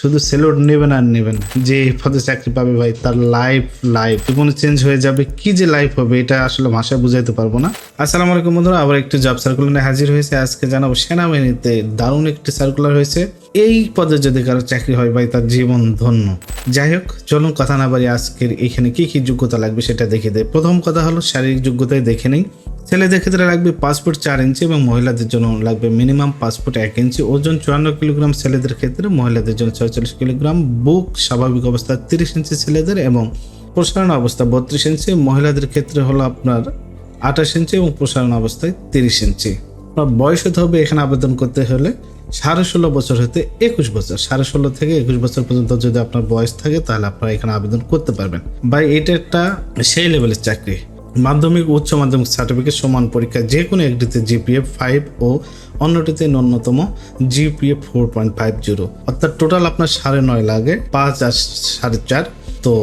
শুধু সেলুট নেবেন আর নেবেন যে পদে চাকরি পাবে ভাই, তার লাইফ লাইফ জীবন চেঞ্জ হয়ে যাবে, কি যে লাইফ হবে, এটা আসলে ভাষায় বুঝাইতে পারব না। আসসালামু আলাইকুম বন্ধুরা, আবার একটু জব সার্কুলার নিয়ে হাজির হয়েছে। আজকে জানাব সেনাবাহিনীতে দারুণ একটি সার্কুলার হয়েছে। এই পদে যদি কারও চাকরি হয় ভাই, তার জীবন ধন্য। যাই হোক, চলুন কথা না বাড়ি আজকের এখানে কি কি যোগ্যতা লাগবে সেটা দেখে দেয় প্রথম কথা হলো, শারীরিক যোগ্যতায় দেখে নেই। ছেলেদের ক্ষেত্রে লাগবে পাসপোর্ট চার ইঞ্চি এবং মহিলাদের জন্য লাগবে মিনিমাম পাসপোর্ট এক ইঞ্চি। ওজন চুয়ান্ন কিলোগ্রাম ছেলেদের ক্ষেত্রে মহিলাদের জন্য ছয়চল্লিশ কিলোগ্রাম। বুক স্বাভাবিক অবস্থা তিরিশ ইঞ্চি ছেলেদের এবং প্রসারণ অবস্থা বত্রিশ ইঞ্চি। মহিলাদের ক্ষেত্রে হলো আপনার আঠাশ ইঞ্চি এবং প্রসারণ অবস্থায় তিরিশ ইঞ্চি। বয়স হতে হবে এখানে আবেদন করতে হলে সাড়ে ষোলো বছর হতে একুশ বছর। সাড়ে ষোলো থেকে একুশ বছর পর্যন্ত যদি আপনার বয়স থাকে তাহলে আপনারা এখানে আবেদন করতে পারবেন। বা এটা একটা সেই লেভেলের চাকরি। মাধ্যমিক, উচ্চ মাধ্যমিক সার্টিফিকেট সমান পরীক্ষা, যে কোনো একটিতে জিপিএ ফাইভ ও অন্যটিতে ন্যূনতম GPA four point five zero অর্থাৎ টোটাল আপনার সাড়ে নয় লাগে, পাঁচ আর সাড়ে চার। তো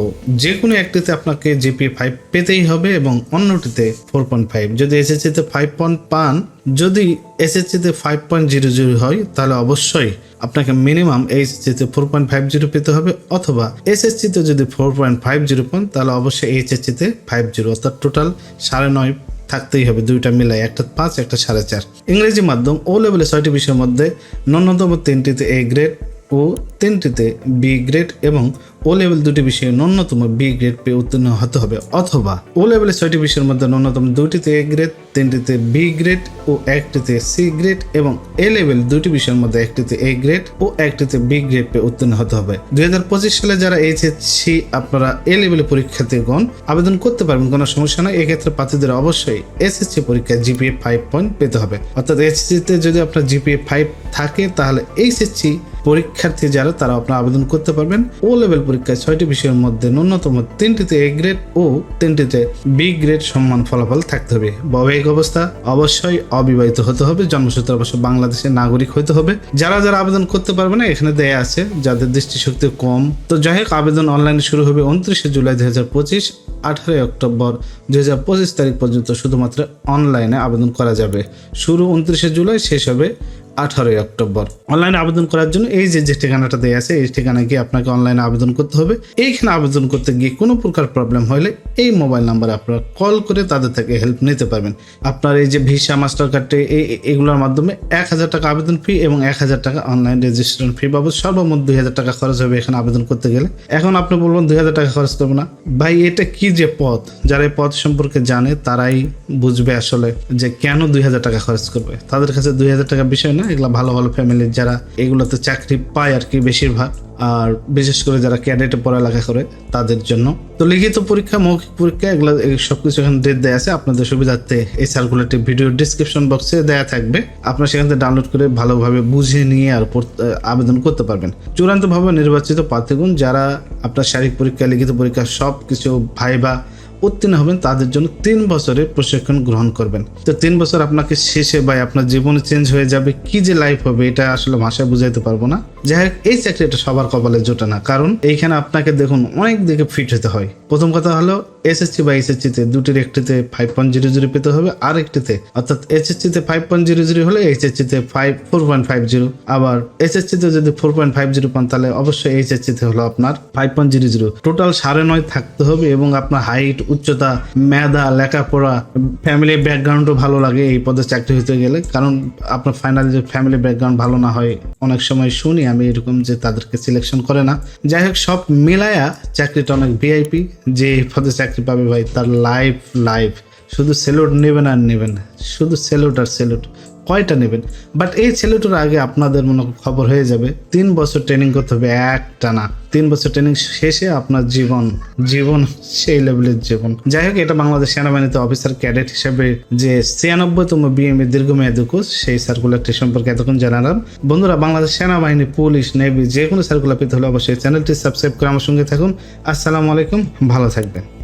যে কোনো একটিতে আপনাকে জিপিএ ফাইভ পেতেই হবে এবং অন্যটিতে ফোর পয়েন্ট ফাইভ যদি এসএসসিতে ফাইভ পয়েন্ট পান, যদি এসএসসিতে ফাইভ পয়েন্ট জিরো জিরো হয়, তাহলে অবশ্যই আপনাকে মিনিমাম এইচএসসিতে ফোর পয়েন্ট ফাইভ জিরো পেতে হবে অথবা এসএসসিতে যদি ফোর পয়েন্ট ফাইভ জিরো পান, তাহলে অবশ্যই এইচএসসিতে ফাইভ জিরো অর্থাৎ টোটাল সাড়ে নয় থাকতেই হবে, দুইটা মিলাই একটা পাঁচ, একটা সাড়ে চার। ইংরেজি মাধ্যম ও লেভেলে ছয়টি বিষয়ের মধ্যে ন্যূনতম তিনটিতে এ গ্রেড ও তিনটিতে বি গ্রেড এবং ও লেভেল দুটি বিষয়ে ন্যূনতম বি গ্রেড পেয়ে উত্তীর্ণ হতে হবে, অথবা ও লেভেলের ছয়টি বিষয়ের মধ্যে ন্যূনতম দুটিতে এ গ্রেড তিনটিতে বি গ্রেড ও একটিতে সি গ্রেড এবং এ লেভেল দুটি বিষয়ের মধ্যে একটিতে এ গ্রেড ও একটিতে বি গ্রেড পেয়ে উত্তীর্ণ হতে হবে। দুই সালে যারা এইচএসসি আপনারা এ লেভেলের পরীক্ষাতে গণ আবেদন করতে পারবেন, কোনো সমস্যা নাই। এক্ষেত্রে প্রার্থীদের অবশ্যই এসএসসি পরীক্ষা জিপিএ ফাইভ পয়েন্ট পেতে হবে। অর্থাৎ এসএসসিতে যদি আপনার জিপিএ ফাইভ থাকে, তাহলে এইচএসসি পরীক্ষার্থী যারা তারা আপনার আবেদন করতে পারবেন। ও লেভেল পরীক্ষায় ছয়টি বিষয়ের মধ্যে ন্যূনতম তিনটিতে এ গ্রেড ও তিনটিতে বি গ্রেড সম্মান ফলাফল থাকতে হবে। বৈবাহিক অবস্থা অবশ্যই অবিবাহিত হতে হবে, জন্মসূত্রে অবশ্য বাংলাদেশের নাগরিক হতে হবে। যারা যারা আবেদন করতে পারবে না, এখানে দেয়া আছে যাদের দৃষ্টিশক্তি কম। তো যাই হোক, আবেদন অনলাইনে শুরু হবে উনত্রিশে জুলাই দুই হাজার পঁচিশ, আঠারোই অক্টোবর দুই হাজার পঁচিশ তারিখ পর্যন্ত শুধুমাত্র অনলাইনে আবেদন করা যাবে। শুরু উনত্রিশে জুলাই, শেষ হবে আঠারোই অক্টোবর। অনলাইনে আবেদন করার জন্য এই যে যে ঠিকানাটা দেওয়া আছে, এই ঠিকানায় গিয়ে আপনাকে অনলাইনে আবেদন করতে হবে। এইখানে আবেদন করতে গিয়ে কোনো প্রকার প্রবলেম হলে এই মোবাইল নাম্বারে আপনারা কল করে তাদের থেকে হেল্প নিতে পারবেন। আপনার এই যে ভিসা মাস্টার কার্ডে এই এগুলোর মাধ্যমে এক হাজার টাকা আবেদন ফি এবং এক হাজার টাকা অনলাইন রেজিস্ট্রেশন ফি বাবদ সর্বমোট দুই হাজার টাকা খরচ হবে এখানে আবেদন করতে গেলে। এখন আপনি বলবেন দুই হাজার টাকা খরচ করব না। ভাই, এটা কি যে পথ? যারা এই পথ সম্পর্কে জানে, তারাই বুঝবে আসলে যে কেন দুই হাজার টাকা খরচ করবে। তাদের কাছে দুই হাজার টাকা বিষয় না। এগুলো ভালো ভালো ফ্যামিলির যারা এগুলোতে চাকরি পায় আর কি বেশিরভাগ। আর বিশেষ করে যারা ক্যাডেটে পড়ালেখা করে, তাদের জন্য। তো লিখিত পরীক্ষা, মৌখিক পরীক্ষা, এগুলো সবকিছু এখানে ডেট দেওয়া আছে। আপনাদের সুবিধার্থে এই সার্কুলারটি ভিডিও ডিসক্রিপশন বক্সে দেওয়া থাকবে। আপনারা সেখান থেকে ডাউনলোড করে ভালোভাবে বুঝে নিয়ে আর আবেদন করতে পারবেন। চূড়ান্তভাবে নির্বাচিত প্রার্থীগণ, যারা আপনার শারীরিক পরীক্ষা, লিখিত পরীক্ষা সব কিছু ভাইবা উত্তীর্ণ হবেন, তাদের জন্য তিন বছরের প্রশিক্ষণ গ্রহণ করবেন। তো তিন বছর আপনাকে শেষে ভাই আপনার জীবন চেঞ্জ হয়ে যাবে, কি যে লাইফ হবে এটা আসলে ভাষায় বুঝাইতে পারব না। যাই হোক, এই চাকরিটা সবার কপালে জোটে না, কারণ এইখানে আপনাকে দেখুন অনেক দিকে ফিট হতে হয়। প্রথম কথা হলো এসএসসি বা এসএসসি তে দুটির একটিতে ফাইভ পয়েন্ট জিরো জিরো পেতে হবে আর একটিতে অর্থাৎ এসএসসি তে ফাইভ পয়েন্ট জিরো জিরো হলে এইচএসসি তে five four point five zero আবার এসএসসি তে যদি ফোর পয়েন্ট ফাইভ জিরো পান, তাহলে অবশ্যই এইচএসসি তে হলো আপনার five point zero zero total সাড়ে নয় থাকতে হবে এবং আপনার হাইট উচ্চতা, মেধা, লেখাপড়া ফ্যামিলি ব্যাকগ্রাউন্ডও ভালো লাগে এই পদে চাকরি হতে গেলে। কারণ আপনার ফাইনাল যে ফ্যামিলি ব্যাকগ্রাউন্ড ভালো না হয়, অনেক সময় শুনি আমি এরকম যে তাদেরকে সিলেকশন করে না। যাই হোক, সব মিলায়া চাকরিটা অনেক ভিআইপি যে পদে চাকরি পাবে ভাই, তার লাইফ লাইফ শুধু সেলুট নেবেন আর নেবেন শুধু সেলুট আর সেলুট কয়টা নেবেন? বাট এই ছেলেটার আগে আপনাদের মনে খবর হয়ে যাবে, তিন বছর ট্রেনিং করতে হবে একটা না। তিন বছর ট্রেনিং শেষে আপনার জীবন জীবন সেই লেভেলের জীবন। যাই হোক, এটা বাংলাদেশ সেনাবাহিনীতে অফিসার ক্যাডেট হিসেবে যে ছিয়ানব্বইতম বিএমএ দীর্ঘমেয়াদী কোর্স সেই সার্কুলারটি সম্পর্কে এতক্ষণ জানালাম। বন্ধুরা, বাংলাদেশ সেনাবাহিনী, পুলিশ নেভি যে কোনো সার্কুলার পেতে হলে অবশ্যই চ্যানেলটি সাবস্ক্রাইব করে আমার সঙ্গে থাকুন। আসসালামু আলাইকুম, ভালো থাকবেন।